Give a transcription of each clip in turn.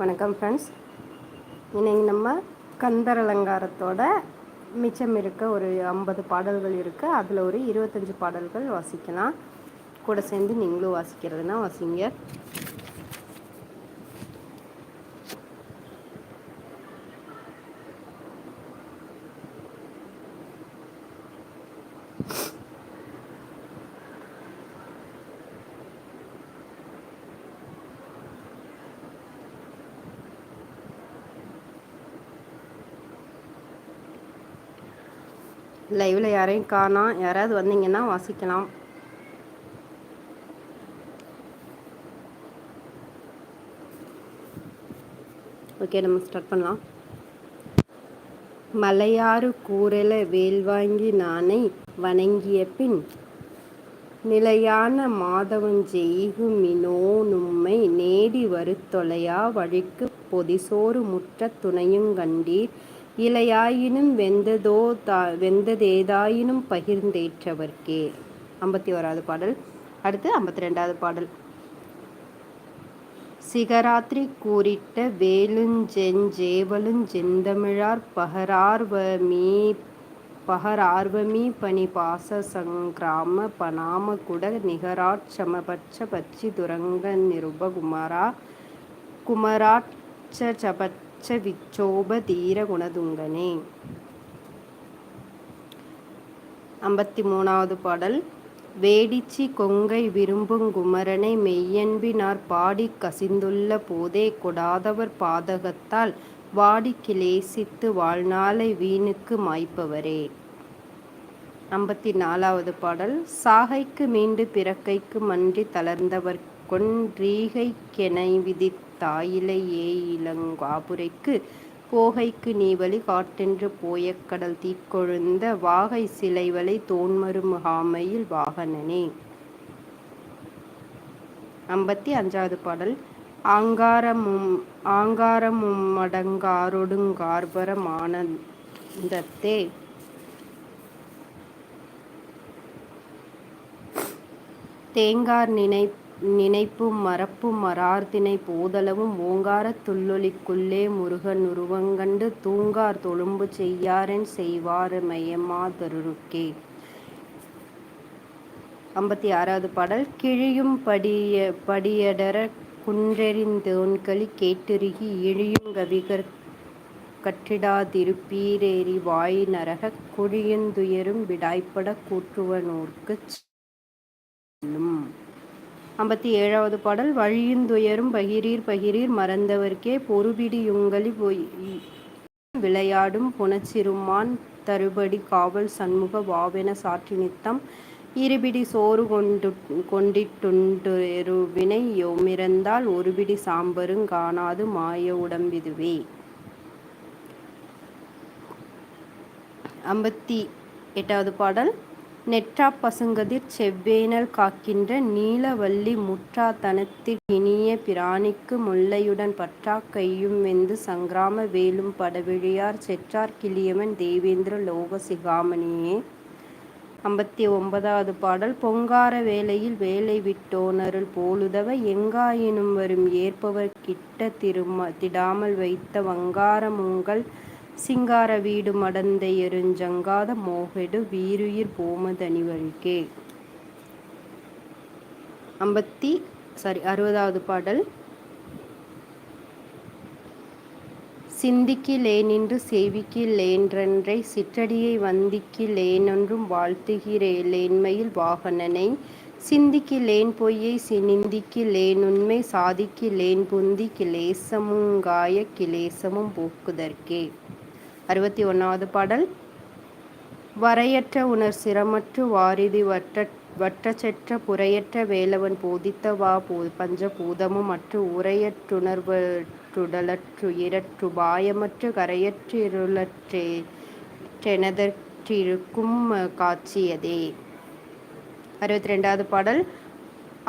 வணக்கம் ஃப்ரெண்ட்ஸ் இன்னைக்கு நம்ம கந்தர் அலங்காரத்தோட மிச்சம் இருக்க ஒரு ஐம்பது பாடல்கள் இருக்குது அதில் ஒரு இருபத்தஞ்சி பாடல்கள் வாசிக்கலாம். கூட சேர்ந்து நீங்களும் வாசிக்கிறதுனா வாசிங்க. லைவில் யாரையும் காணாம் யாராவது வந்தீங்கன்னா வாசிக்கலாம். ஓகே நம்ம ஸ்டார்ட் பண்ணலாம். மலையாறு கூறல வேல் வாங்கி நானை வணங்கிய பின் நிலையான மாதவன் மாதவஞ்செய்குமினோ நும்மை நேடி வருத்தொலையா வழிக்கு பொதிசோறு முற்ற துணையுங்கண்டீர் இலையாயினும் வெந்ததோ தா வெந்ததேதாயினும் பகிர்ந்தேற்றவர்க்கே. ஐம்பத்தி ஓராவது பாடல். அடுத்து ஐம்பத்தி ரெண்டாவது பாடல். சிகராத்திரி கூறிட்ட வேலுஞ்செஞ்சேவலுஞ்செந்தமிழார் பகரார்வமீ பகரார்வமீ பனி பாச சங்கிராம பனாம குட நிகராட் சமபட்ச பச்சி துரங்க நிருபகுமாரா குமராட்ச சபத் உச்ச விச்சோப தீர குணதுங்கனே ஐம்பத்தி மூணாவது பாடல் வேடிச்சி கொங்கை விரும்பும் குமரனை மெய்யன்பினார் பாடி கசிந்துள்ள போதே கொடாதவர் பாதகத்தால் வாடி கிளேசித்து வாழ்நாளை வீணுக்கு மாய்ப்பவரே ஐம்பத்தி நாலாவது பாடல் சாகைக்கு மீண்டு பிறக்கைக்கு மன்றி தளர்ந்தவர் கொன்றீகைக்கெனை விதித்து தாயிலை இளங்காபுரைக்கு போகைக்கு நீ வழி காட்டென்று போய கடல் தீக்கொழுந்த வாகை சிலைவலை தோன்மரு முகாமையில் வாகனனே. ஐம்பத்தி அஞ்சாவது பாடல். ஆங்காரமும் ஆங்காரமும் மடங்காரொடுங்கார்பரமானந்தத்தே தேங்கார் நினை நினைப்பும் மறப்பும் மரார்த்தினை போதளவும் ஓங்காரத் துள்ளொலிக்குள்ளே முருகன் உருவங்கண்டு தூங்கார் தொழும்பு செய்யாரென் செய்வார் மையமாதருக்கே ஐம்பத்தி ஆறாவது பாடல். கிழியும் படிய படியடர குன்றெறிந்தோன்களி கேட்டுருகி இழியும் கவிகர் கற்றிடாதிருப்பீரேறி வாய் நரக குழியந்துயரும் விடாய்ப்பட கூற்றுவனோர்க்குச் செல்லும். ஐம்பத்தி ஏழாவது பாடல் வழியுந்துயரும் பகிரீர் பகிரீர் மறந்தவர்க்கே பொறுபிடியுங்களி பொய். விளையாடும் புனச்சிறுமான் தருபடி காவல் சண்முக வாவென சாற்றி நித்தம். இருபிடி சோறு கொண்டு கொண்டிட்டுண்டுருவினை யோமிறந்தால் ஒருபிடி சாம்பரும் காணாது மாய உடம்பிதுவே. ஐம்பத்தி எட்டாவது பாடல் நெற்றா பசுங்கதிர் செவ்வேனல் காக்கின்ற நீலவல்லி முற்றா தனத்தில் இனிய பிராணிக்கு முல்லையுடன் பற்றா கையும் வெந்து சங்கிராம வேலும் படவிழியார் செற்றார் கிளியவன் தேவேந்திர லோக சிகாமணியே ஐம்பத்தி ஒன்பதாவது பாடல். பொங்கார வேலையில் வேலை விட்டோனருள் போலுதவ எங்காயினும் வரும் ஏற்பவர் கிட்ட திரும திடாமல் வைத்த வங்காரமுங்கள் சிங்கார வீடு மடந்த எருஞ்சங்காத மோகெடு வீருயிர் போமதனிவழிக்கே ஐம்பத்தி சாரி அறுபதாவது பாடல். சிந்திக்கு லேனின்று லேன்றன்றை சிற்றடியை வந்திக்கு லேனொன்றும் வாழ்த்துகிறேலேன்மையில் வாகனனை. சிந்திக்கு லேன் பொய்யை நிந்திக்கு லேனுண்மை சாதிக்கு லேன் புந்தி கிளேசமுங்காய கிளேசமும் போக்குதற்கே. அறுபத்தி ஒன்றாவது பாடல். வரையற்ற உணர் சிரமற்று வாரிதி வற்ற வற்றச்செற்ற புறையற்ற வேலவன் போதித்த வா போ பஞ்சபூதமும் அற்று உரையற்றுணர்வற்றுடலற்றுயிரற்று பாயமற்று கரையற்றிருளற்றே டெனதற்றிருக்கும் காட்சியதே. அறுபத்தி ரெண்டாவது பாடல்.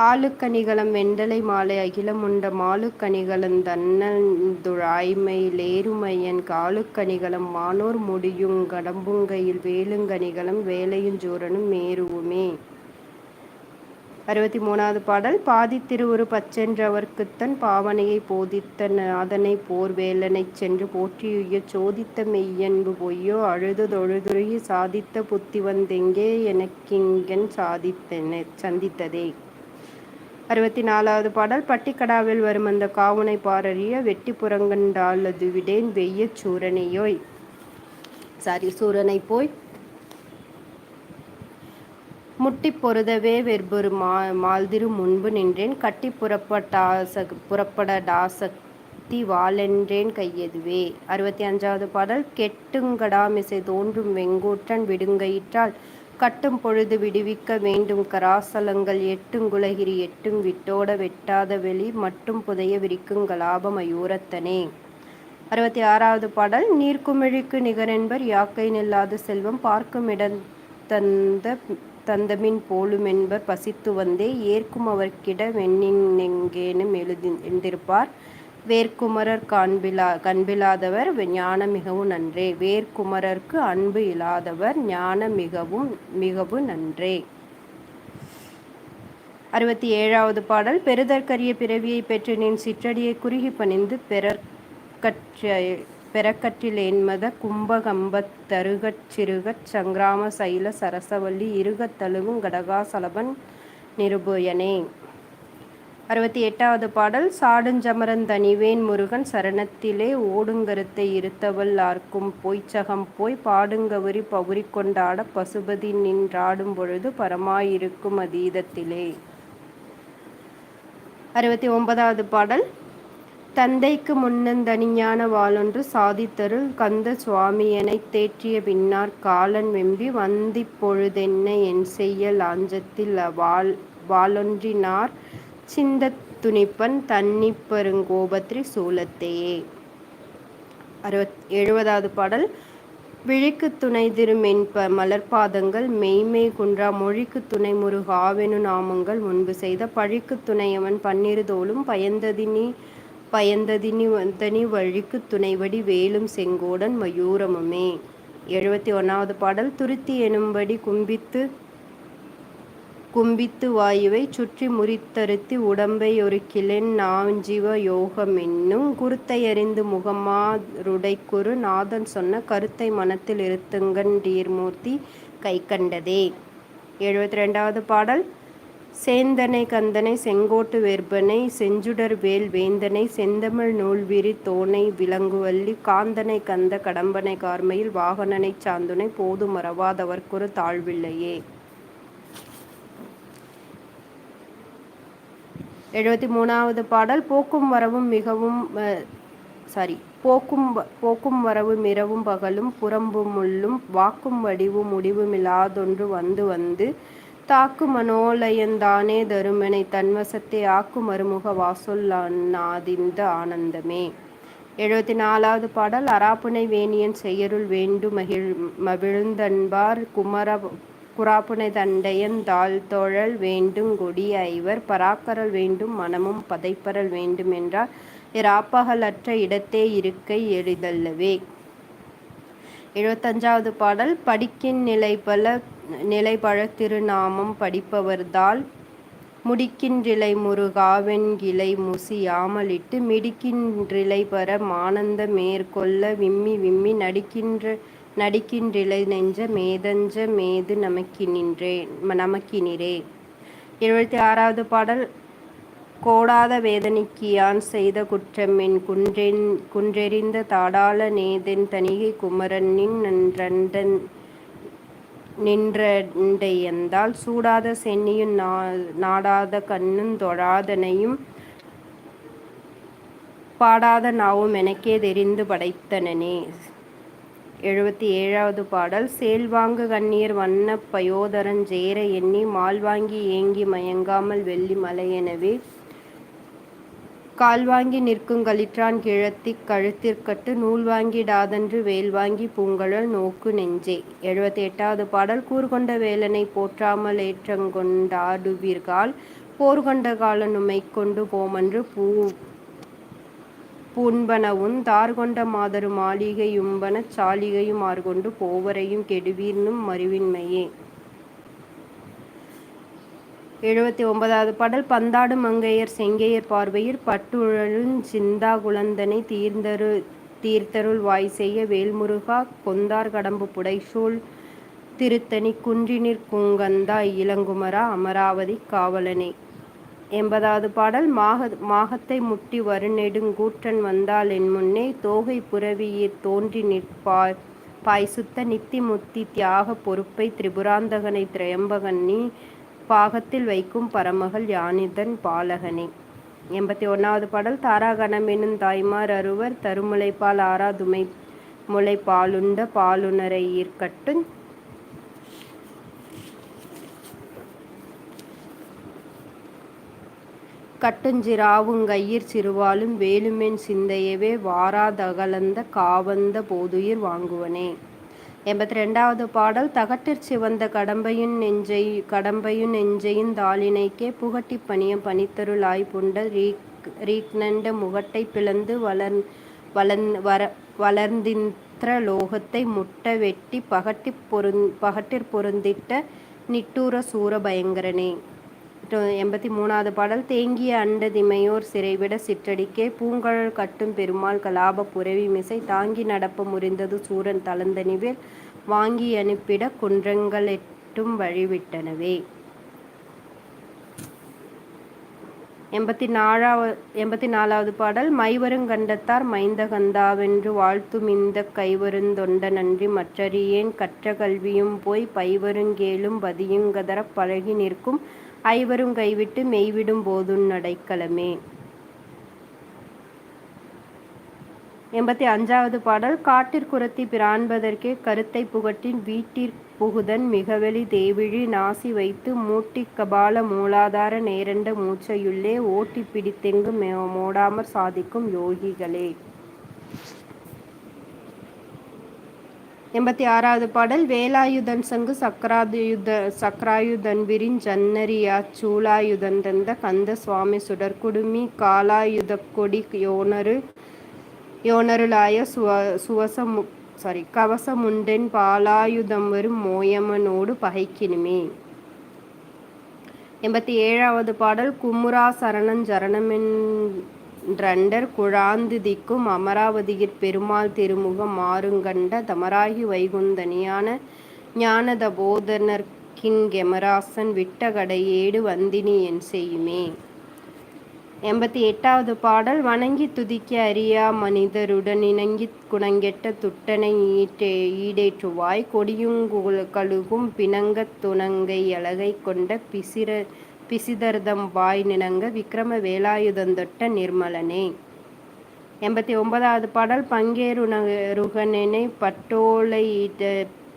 ஆளுக்கணிகளம் வெண்டலை மாலை அகிலமுண்ட மாலுக்கணிகளம் தன்னந்துழாய்மையிலேருமையன் காலுக்கணிகளம் மானோர் முடியுங் கடம்புங்கையில் வேலுங்கணிகளம் வேலையுஞ்சூரனும் மேருவுமே. அறுபத்தி மூணாவது பாடல் பாதித்திருவுரு பச்சென்றவர்க்குத்தன் பாவனையை போதித்த நாதனை போர் வேலனைச் சென்று போற்றியுய சோதித்த மெய்யன்பு பொய்யோ அழுது தொழுதுருகி சாதித்த புத்தி வந்தெங்கே எனக்கிங்கன் சாதித்தன சந்தித்ததே. அறுபத்தி நாலாவது பாடல் பட்டிக்கடாவில் வரும் அந்த காவுனை பாரறிய வெட்டி புறங்கண்டாலது விடேன் வெய்ய சூரனையோய் சாரி சூரனை போய். முட்டி பொருதவே வெற்பொரு மா மால்திரு முன்பு நின்றேன் கட்டி புறப்பட்டாச புறப்பட டாசக்தி வாழென்றேன் கையதுவே. அறுபத்தி அஞ்சாவது பாடல் கெட்டுங்கடாமிசை தோன்றும் வெங்கூற்றன் விடுங்கயிற்றால் கட்டும் பொழுது விடுவிக்க வேண்டும். கராசலங்கள் எட்டுங்குலகிரி எட்டும் விட்டோட வெட்டாத வெளி மட்டும் புதைய விரிக்குங்கலாப மயூரத்தனே. அறுபத்தி ஆறாவது பாடல் நீர்க்குமிழிக்கு நிகரென்பர் யாக்கை நில்லாத செல்வம் பார்க்கும் இடந்தந்த தந்தமின் போலுமென்பர் பசித்து வந்தே ஏற்கும் அவர்க்கிட வெண்ணினெங்கேனும் எழுதி எழுந்திருப்பார். வேர்க்குமரர் காண்பிலா கண்பிலாதவர் ஞான மிகவும் நன்றே. வேர்க்குமரர்க்கு அன்பு இல்லாதவர் ஞான மிகவும் மிகவும் நன்றே. அறுபத்தி ஏழாவது பாடல். பெருதற்கரிய பிறவியை பெற்று நின் சிற்றடியை குறுகி பணிந்து பெறற்கற்ற பெறக்கற்றிலேன்மத கும்பகம்பத் தருகச் சிறுகச் சங்கிராம சைல சரசவல்லி இருகத் தழுவும் கடகாசலபன் நிருபயனே. அறுபத்தி எட்டாவது பாடல் சாடுஞ்சமரன் தனிவேன் முருகன் சரணத்திலே ஓடுங்கருத்தை இருத்தவள் ஆர்க்கும் பொய்ச்சகம் போய் பாடுங்கவரி பவுரி கொண்டாட பசுபதி நின்றாடும் பொழுது பரமாயிருக்கும் அதீதத்திலே. அறுபத்தி ஒன்பதாவது பாடல் தந்தைக்கு முன்னந்தனியான வாளொன்று சாதித்தருள் கந்த சுவாமியனை தேற்றிய பின்னார் காலன் வெம்பி வந்திப்பொழுதென்ன என் செய்ய லாஞ்சத்தில் வாள் வாளொன்றினார் சிந்தத் துணிப்பன் தன்னிப்பெருங்கோபத்ரி சூலத்தையே அறுபத் எழுபதாவது பாடல். விழிக்கு துணை திருமென்ப மலர்பாதங்கள் மெய்மை குன்றா மொழிக்கு துணை முருகாவெனு நாமங்கள் முன்பு செய்த பழிக்கு துணையவன் பன்னிரு தோளும் பயந்ததினி பயந்ததினி வந்தனி வழிக்கு துணைவடி வேலும் செங்கோடன் மயூரமுமே. எழுபத்தி ஒன்றாவது பாடல். துருத்தி எனும்படி கும்பித்து கும்பித்து வாயுவை சுற்றி முறித்தருத்தி உடம்பை ஒரு கிளென் நாஞ்சிவ யோகமென்னும் குருத்தையறிந்து முகமாருடைக்குரு நாதன் சொன்ன கருத்தை மனத்தில் இருத்துங்கன் டீர்மூர்த்தி கை கண்டதே எழுபத்தி ரெண்டாவது பாடல். சேந்தனை கந்தனை செங்கோட்டு வெர்பனை செஞ்சுடர் வேல் வேந்தனை செந்தமிழ் நூல்விரி தோனை விலங்குவல்லி காந்தனை கந்த கடம்பனை கார்மையில் வாகனனை சாந்துனை போதுமறவாதவர்க்கொரு தாழ்வில்லையே. எழுபத்தி மூணாவது பாடல் போக்கும் வரவும் மிகவும் சாரி போக்கும் போக்கும் வரவும் மிரவும் பகலும் புறம்பும் உள்ளும் வாக்கும் வடிவும் முடிவுமில்லாதொன்று வந்து வந்து தாக்கு மனோலயந்தானே தருமனை தன்வசத்தை ஆக்கும் மறுமுக வாசொல்லாதிந்த ஆனந்தமே. எழுபத்தி நாலாவது பாடல் அராப்புனை வேணியன் செய்யருள் வேண்டு மகிழ் மகிழ்ந்தன்பார் குமர குராப்புனை தண்டையன் தாழ் தொழல் வேண்டும் கொடி ஐவர் பராக்கரல் வேண்டும் மனமும் பதைப்பரல் வேண்டும் என்றால் இராப்பகலற்ற இடத்தே இருக்கை எளிதல்லவே. எழுபத்தஞ்சாவது பாடல் படிக்கின் நிலை பல நிலைபழ திருநாமம் படிப்பவர்தால் முடிக்கின்றிலை முருகாவென்கிளை முசியாமலிட்டு மிடிக்கின்றிலை பெற மானந்த மேற்கொள்ள விம்மி விம்மி நடிக்கின்ற நடிக்கின்றிலை நெஞ்ச மேதஞ்ச மேது நமக்கினின்றே நமக்கினிரே எழுபத்தி ஆறாவது பாடல் கோடாத வேதனைக்கு யான் செய்த குற்றமென் குன்றென் குன்றெறிந்த தாடாள நேதென் தனிகை குமரனின் நன்றன் நின்றண்டையந்தால் சூடாத சென்னியும் நாடாத கண்ணும் தொழாதனையும் பாடாத நாவும் எனக்கே தெரிந்து படைத்தனனே. எழுபத்தி ஏழாவது பாடல் சேல்வாங்கு கண்ணீர் வண்ண பயோதரன் ஜேர எண்ணி மால்வாங்கி ஏங்கி மயங்காமல் வெள்ளி மலையெனவே கால் வாங்கி நிற்கும் களிற்றான் கிழத்தி கழுத்திற்கட்டு நூல் வாங்கிடாதன்று வேல் வாங்கி பூங்கழல் நோக்கு நெஞ்சே. எழுபத்தி எட்டாவது பாடல் கூர்கொண்ட வேலனை போற்றாமல் ஏற்றங்கொண்டாடுவீர்கள் போர்கொண்ட கால நுமை கொண்டு போமன்று பூ பூண்பனவும் தார்கொண்ட மாதரு மாளிகையும்பனச் சாளிகையும் ஆர்கொண்டு போவரையும் கெடுவீர்னும் மருவின்மையே. எழுபத்தி ஒன்பதாவது. பாடல் பந்தாடு மங்கையர் செங்கையர் பார்வையர் பட்டுழலும் சிந்தா குழந்தனை தீர்ந்தரு தீர்த்தருள் வாய் செய்ய வேல்முருகா கொந்தார் கடம்பு புடைசூழ் திருத்தணி குன்றினிற் குங்கந்தா இளங்குமரா அமராவதி காவலனே. எண்பதாவது பாடல் மாக மாகத்தை முட்டி வருநெடுங்கூற்றன் வந்தால் என் முன்னே தோகை புறவியிற் தோன்றி நிற்பாய். பாய்சுத்த நித்தி முத்தி தியாக பொறுப்பை திரிபுராந்தகனை திரையம்பகன் நீ பாகத்தில் வைக்கும் பரமகள் யானிதன் பாலகனே. எண்பத்தி ஒன்றாவது பாடல் தாராகணம் எனும் தாய்மார் அறுவர் தருமுலைப்பால் ஆறாதுமை முளை பாலுண்ட பாலுணரை ஈர்க்கட்டும் கட்டுஞ்சிராவுங்கயிற் சிறுவாலும் வேலுமென் சிந்தையவே வாராதகலந்த காவந்த போதுயிர் வாங்குவனே. எண்பத்தி ரெண்டாவது பாடல் தகட்டிற் சிவந்த கடம்பையுன் நெஞ்சை கடம்பையுன் நெஞ்சையுந் தாளினைக்கே புகட்டிப் பணியம் பனித்தருளாய் புண்ட ரீக் ரீக்நண்ட முகட்டை பிளந்து வளர் வளர்ந் வர வளர்ந்தின்ற லோகத்தை முட்ட வெட்டி பகட்டிப் பொருந் பகட்டிற் பொருந்திட்ட நிட்டூர சூர பயங்கரனே எண்பத்தி மூணாவது பாடல் தேங்கிய அண்ட திமையோர் சிறைவிட சிற்றடிக்கே பூங்கழல் கட்டும் பெருமாள் கலாப புரவி மிசை தாங்கி நடப்ப முறிந்தது சூரன் தளந்தனிவேல் வாங்கி அனுப்பிட குன்றங்கள் எட்டும் வழிவிட்டனவே. எண்பத்தி நாலாவது எண்பத்தி நாலாவது பாடல் மைவருங்கண்டத்தார் மைந்தகந்தாவென்று வாழ்த்தும் இந்த கைவருந்தொண்ட நன்றி மற்றறியேன் கற்ற கல்வியும் போய் பைவருங்கேலும் பதியுங்கதர பழகி நிற்கும் ஐவரும் கைவிட்டு மெய்விடும் போதுன் அடைக்கலமே எண்பத்தி அஞ்சாவது பாடல் காட்டிற்குரத்தி பிரான்பதற்கே கருத்தை புகட்டின் வீட்டிற் புகுதன் மிகவெளி தேவிழி நாசி வைத்து மூட்டி கபால மூலாதார நேரண்ட மூச்சையுள்ளே ஓட்டி பிடித்தெங்கு மோடாமற் சாதிக்கும் யோகிகளே. எண்பத்தி ஆறாவது பாடல் வேலாயுதன் சங்கு சக்கராயுத சக்கராயுதன் விரின் ஜன்னரியா சூலாயுதன் தந்த கந்த சுவாமி சுடற்குடுமி காலாயுத கொடி யோனரு யோனருளாய சுவ சுவசமு சாரி கவசமுண்டென் பாலாயுதம் வரும் மோயமனோடு பகைக்கினுமே. எண்பத்தி ஏழாவது பாடல் குமுரா சரணன் ஜரணமென் ரண்டர் குழாந்து திக்கும் அமராவதியிற் பெருமாள் திருமுகம் மாறுங்கண்ட தமராகி வைகுந்தனியான ஞானத போதனர்கிங்கெமராசன் விட்ட கடையேடு வந்தினி என் செய்யுமே. எண்பத்தி எட்டாவது பாடல் வணங்கி துதிக்க அறியா மனிதருடன் இணங்கி குணங்கெட்ட துட்டனை ஈட்டே ஈடேற்றுவாய் கொடியுங்கழுகும் பிணங்கத் துணங்கை அழகை கொண்ட பிசிற பிசிதர்தம் வாய் நினங்க விக்ரம வேலாயுதந்தொட்ட நிர்மலனே. எண்பத்தி ஒன்பதாவது பாடல் பங்கேருணருகனெனை பட்டோலை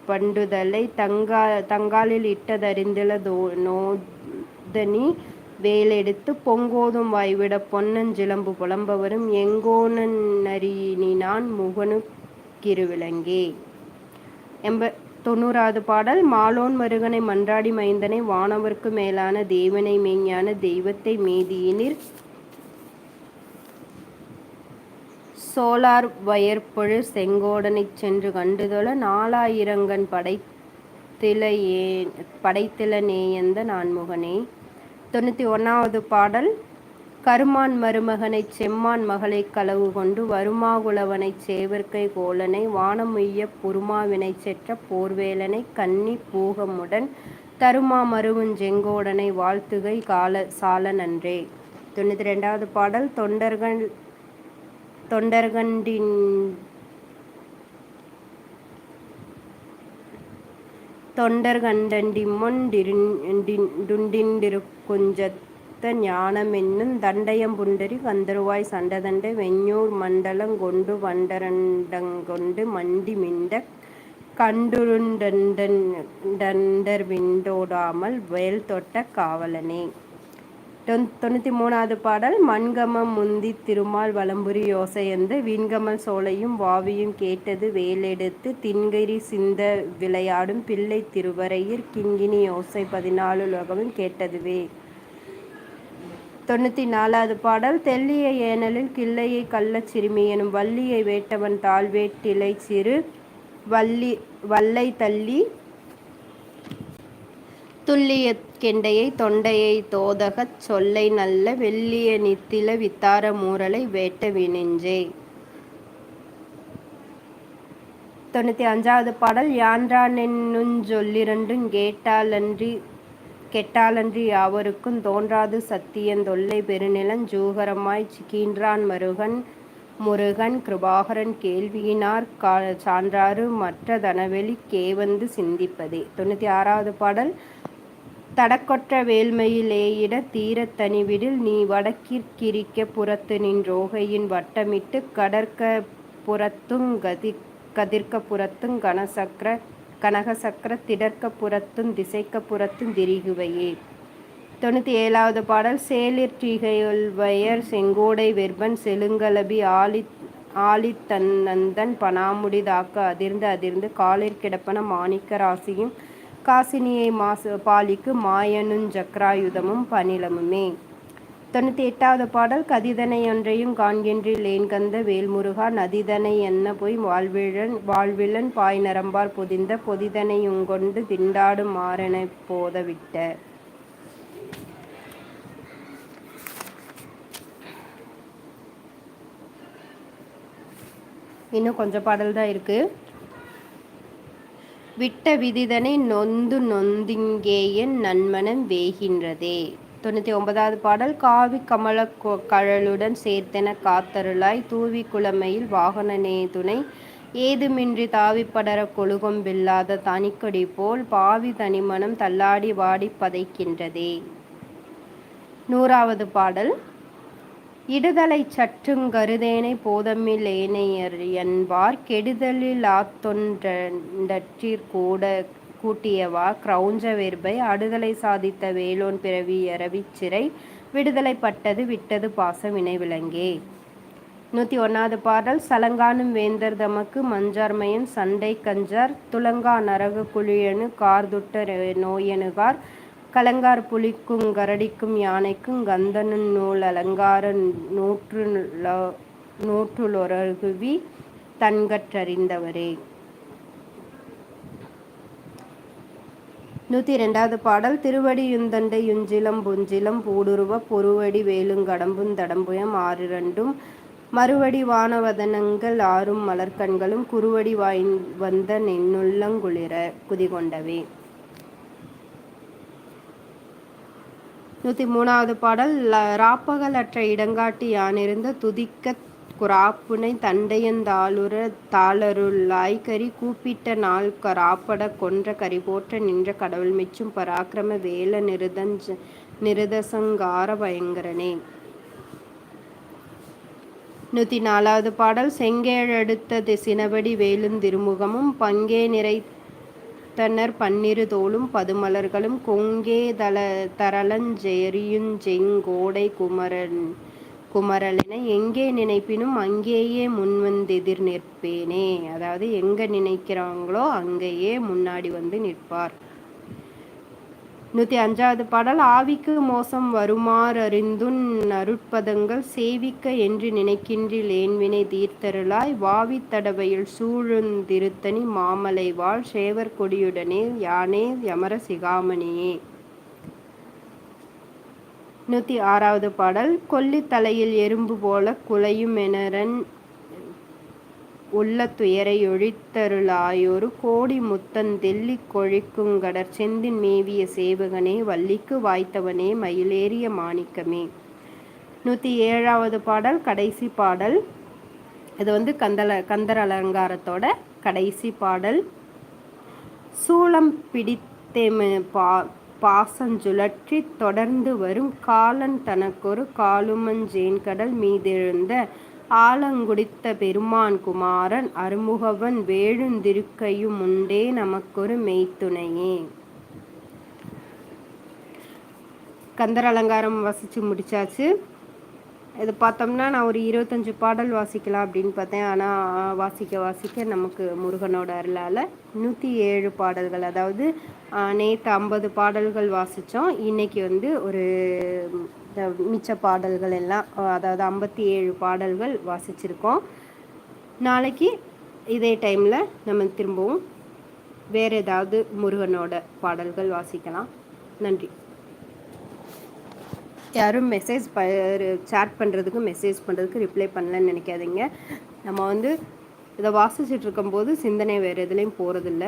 பண்டுதலை தங்கா தங்காலில் இட்டதறிந்தில தோ நோதனி வேலெடுத்து பொங்கோதும் வாய்விட பொன்னஞ்சிலம்பு புலம்பவரும் எங்கோனன் நரியினான் முகனு கிருவிளங்கே. எம்ப தொண்ணூறாவது பாடல் மாலோன் மருகனை மன்றாடி மைந்தனை வானவர்க்கு மேலான தேவனை மெய்ஞான தெய்வத்தை மேதியினிர் சோலார் வயற்பொழு செங்கோடனை சென்று கண்டுதொழ நாலாயிரங்கன் படைத்திலையே படைத்தில நேயந்த நான்முகனே. தொண்ணூற்றி ஒன்றாவது பாடல் கருமான் மருமகனைச் செம்மான் மகளைக் களவு கொண்டு வருமாகுலவனைச் சேவற்கை கோலனை வானமுய்யப் புருமாவினைச் செற்ற போர்வேலனை கன்னி பூகமுடன் தருமா மருவுஞ்செங்கோடனை வாழ்த்துகை கால சால நன்றே. தொண்ணூற்றி ரெண்டாவது பாடல் தொண்டர்கள் தொண்டர்கண்டின் தொண்டர்கண்டண்டிம்மொன் டுண்டிண்டிருக்குஞ்சத் ஞானம் ஞானமென்னும் தண்டயம்புண்டரி கந்தருவாய் சண்டதண்ட வெஞ்சூர் மண்டலங்கொண்டு வண்டரண்டங்கொண்டு மண்டி மிண்ட கண்டுருண்டண்டர் விண்டோடாமல் வேல் தொட்ட காவலனே. தொண்ணூற்றி மூணாவது பாடல் மண்கமம் முந்தி திருமால் வலம்புரி யோசையந்து விண்கமல் சோலையும் வாவியும் கேட்டது வேலெடுத்து தின்கிரி சிந்த விளையாடும் பிள்ளை திருவரையிற் கிங்கினி யோசை பதினாலு லோகமும் கேட்டதுவே. தொண்ணூற்றி நாலாவது பாடல் தெல்லிய ஏனலில் கிள்ளையை கள்ளச் சிறுமி எனும் வள்ளியை வேட்டவன் தாழ்வேட்டிலை சிறு வள்ளி வல்லை தள்ளி துல்லிய கெண்டையை தொண்டையை தோதகச் சொல்லை நல்ல வெள்ளிய நித்தில வித்தார மூரலை வேட்ட வினெஞ்சே. தொண்ணூற்றி அஞ்சாவது பாடல் யான்றானென்னுஞ் சொல்லிரண்டும் கேட்டாலன்றி கெட்டாலன்றி யாவருக்கும் தோன்றாது சத்தியன் தொல்லை பெருநிலஞ் ஜூகரமாய் கீன்றான் மருகன் முருகன் கிருபாகரன் கேள்வியினார் கா சான்றாறு மற்ற தனவெளி கேவந்து சிந்திப்பதே. தொண்ணூற்றி ஆறாவது பாடல். தடக்கொற்ற வேல்மையிலேயிட தீரத் தனிவிடில் நீ வடக்கிற்கிரிக்க புறத்து நின்றோகையின் வட்டமிட்டு கடற்க புறத்துங் கதி கதிர்க்க புறத்துங் கனசக்கர கனகசக்கர திடர்க்க புறத்தும் திசைக்க புறத்தும் திரிகுவையே. தொண்ணூற்றி ஏழாவது பாடல் சேலிற்றிகையொல்வயர் செங்கோடை வெர்பன் செலுங்கலபி ஆலி ஆலித்தன்னந்தன் பனாமுடிதாக்க அதிர்ந்து அதிர்ந்து காலிற் கிடப்பன மாணிக்க ராசியும் காசினியை மாசு பாலிக்கு மாயனும் சக்ராயுதமும் பனிலமுமே தொண்ணூற்றி எட்டாவது பாடல் கதிதனை ஒன்றையும் காண்கின்றிலேன் கந்த வேல்முருகா நதிதனை என்ன போய் வாழ்விழன் வாழ்விழன் பாய் நரம்பால் பொதிந்த பொதிதனையுங்கொண்டு திண்டாடும் மாறனை போதவிட்ட. இன்னும் கொஞ்சம் பாடல் தான் இருக்கு. விட்ட விதிதனை நொந்து நொந்திங்கேயன் நன்மனம் வேகின்றதே. தொண்ணூற்றி ஒன்பதாவது பாடல் காவி கமல கழலுடன் சேர்த்தென காத்தருளாய் தூவி குளமையில் வாகனனே துணை ஏதுமின்றி தாவிப்படர கொழுகொம்பில்லாத தனிக்கொடி போல் பாவி தனிமனம் தள்ளாடி வாடி பதைக்கின்றதே. நூறாவது பாடல் இடுதலை சற்றும் கருதேனை போதமில் ஏனையர் என்பார் கெடுதலில் ஆத்தொன்றற்றிற் கூட கூட்டியவா? கிரௌஞ்ச வெர்பை அடுதலை சாதித்த வேலோன் பிறவி சிறை விடுதலை பட்டது விட்டது பாச வினை நூற்றி ஒன்றாவது பாடல் சலங்கானும் வேந்தர் தமக்கு மஞ்சார்மையன் சண்டை கஞ்சார் துலங்கா நரக குழியனு கார்துட்ட நோயனுகார் கலங்கார் புலிக்கும் கரடிக்கும் யானைக்கும் கந்தனும் நூல் அலங்கார நூற்று நூற்றுலொரகுவி தன்கற்றறிந்தவரே. நூற்றி ரெண்டாவது பாடல் திருவடியுந்தண்டை யுஞ்சிலம் புஞ்சிலம் பூடுருவ பொருவடி வேலுங்கடம்பும் தடம்புயம் ஆறிரண்டும் மறுவடி வானவதனங்கள் ஆறும் மலர்கண்களும் குருவடி வாய் வந்த நென்னுள்ளங்குளிர குதிகொண்டவே. நூற்றி மூணாவது பாடல் ராப்பகலற்ற இடங்காட்டி யானிருந்த துதிக்க குராப்புனை தண்டையந்தாளுர தாளருளாய் கரி கூப்பிட்ட நாள் கராப்பட கொன்ற கரி போற்ற நின்ற கடவுள் மிச்சும் பராக்கிரம வேல நிருதஞ்ச நிருதசங்கார பயங்கரனே. நூற்றி நாலாவது பாடல் செங்கேழடுத்த சினபடி வேலும் திருமுகமும் பங்கே நிறைத்தனர் பன்னிரு தோளும் பதுமலர்களும் கொங்கே தல தரளஞ்செரியுஞ்செங்கோடை குமரன் குமரலினை எங்கே நினைப்பினும் அங்கேயே முன்வந்தெதிர் நிற்பேனே. அதாவது எங்கே நினைக்கிறாங்களோ அங்கேயே முன்னாடி வந்து நிற்பார். நூற்றி அஞ்சாவது பாடல் ஆவிக்கு மோசம் வருமாறறிந்துன் அருட்பதங்கள் சேவிக்க என்று நினைக்கின்றில் ஏன்வினை தீர்த்தருளாய்? வாவி தடவையில் சூழுந்திருத்தனி மாமலை வாழ் சேவர் கொடியுடனே யானே யமர சிகாமணியே. நூற்றி ஆறாவது பாடல் கொல்லி தலையில் எறும்பு போல குலையும் எனரன் உள்ள துயரை ஒழித்தருளாயொரு கோடி முத்தன் தெல்லி கொழிக்குங்கடற் செந்தின் மேவிய சேவகனே வள்ளிக்கு வாய்த்தவனே மயிலேறிய மாணிக்கமே. நூற்றி ஏழாவது பாடல் கடைசி பாடல். இது வந்து கந்தல கந்தர் அலங்காரத்தோட கடைசி பாடல். சூளம் பிடித்தெம பா பாசஞ்சுழற்றி தொடர்ந்து வரும் காலன் தனக்கொரு காலுமஞ்சேன்கடல் மீதெழுந்த ஆலங்குடித்த பெருமான் குமாரன் அருமுகவன் வேழுந்திருக்கையும் உண்டே நமக்கொரு மெய்த்துணையே. கந்தர் அலங்காரம் வசித்து முடிச்சாச்சு. இது பார்த்தோம்னா நான் ஒரு இருபத்தஞ்சி பாடல் வாசிக்கலாம் அப்படின்னு பார்த்தேன். ஆனால் வாசிக்க வாசிக்க நமக்கு முருகனோட அருளால் நூற்றி ஏழு பாடல்கள் அதாவது நேற்று ஐம்பது பாடல்கள் வாசித்தோம் இன்றைக்கி வந்து ஒரு மிச்ச பாடல்கள் எல்லாம் அதாவது ஐம்பத்தி ஏழு பாடல்கள் வாசிச்சிருக்கோம். நாளைக்கு இதே டைமில் நம்ம திரும்பவும் வேறு ஏதாவது முருகனோட பாடல்கள் வாசிக்கலாம். நன்றி. யாரும் மெசேஜ் ப சேட் பண்ணுறதுக்கு மெசேஜ் பண்ணுறதுக்கு ரிப்ளை பண்ணலன்னு நினைக்காதீங்க. நம்ம வந்து இதை வாசிச்சுட்டு இருக்கும்போது சிந்தனை வேறு எதுலேயும் போகிறதில்ல